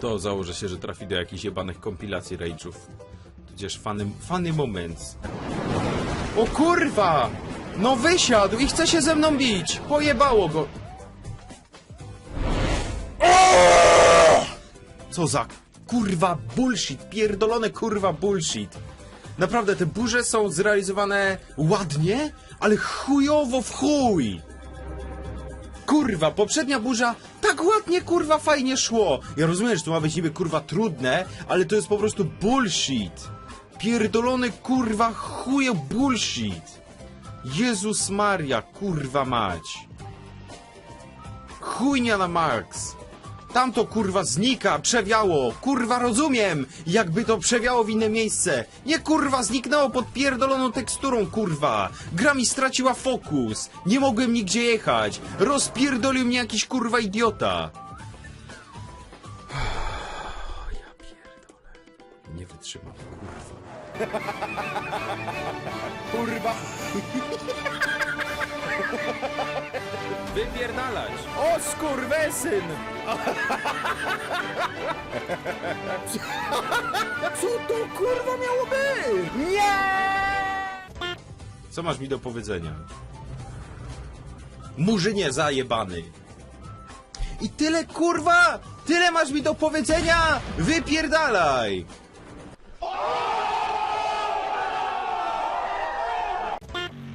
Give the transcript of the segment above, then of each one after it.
To założę się, że trafi do jakichś jebanych kompilacji rage'ów. Tudzież funny, funny moments. O kurwa! No wysiadł i chce się ze mną bić! Pojebało go! Co za kurwa bullshit, pierdolone kurwa bullshit. Naprawdę te burze są zrealizowane ładnie, ale chujowo w chuj. Kurwa, poprzednia burza tak ładnie kurwa fajnie szło. Ja rozumiem, że to ma być niby kurwa trudne, ale to jest po prostu bullshit. Pierdolony kurwa chuje bullshit. Jezus Maria, kurwa mać. Chujnia na max. Tamto kurwa znika, przewiało. Kurwa rozumiem, jakby to przewiało w inne miejsce. Nie kurwa zniknęło pod pierdoloną teksturą kurwa. Gra mi straciła fokus. Nie mogłem nigdzie jechać. Rozpierdolił mnie jakiś kurwa idiota. Ja pierdolę. Nie wytrzymam kurwa. Kurwa. Wypierdalać. O skurwesyn! Co to kurwa miało być? Nie! Co masz mi do powiedzenia? Murzynie zajebany. I tyle kurwa! Tyle masz mi do powiedzenia! Wypierdalaj!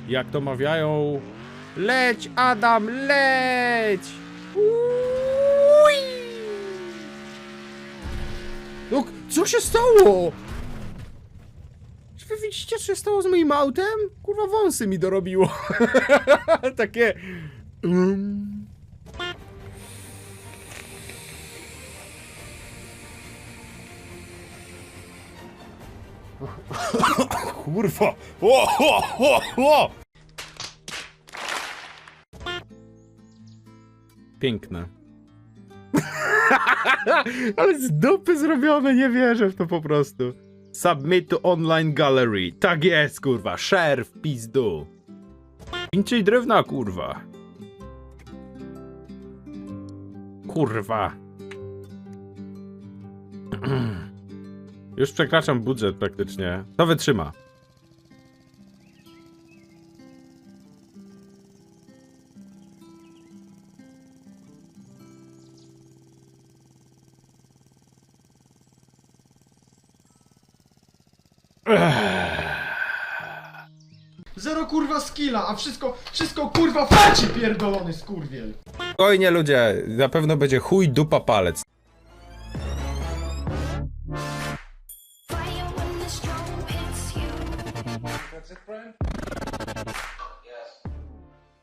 Jak to mawiają... Leć Adam, leć! Ui! No, co się stało? Czy wy widzicie, co się stało z moim autem? Kurwa, wąsy mi dorobiło. Takie... Mm. Kurwa! O, o, o, o! Piękne. Ale z dupy zrobione, nie wierzę w to po prostu. Submit to online gallery. Tak jest, kurwa. Share w pizdu. Pinczyj drewna, kurwa. Kurwa. Już przekraczam budżet praktycznie. To wytrzyma. Zero kurwa skilla, a wszystko, wszystko kurwa faci pierdolony skurwiel. Spokojnie ludzie, na pewno będzie chuj dupa palec. Hits you.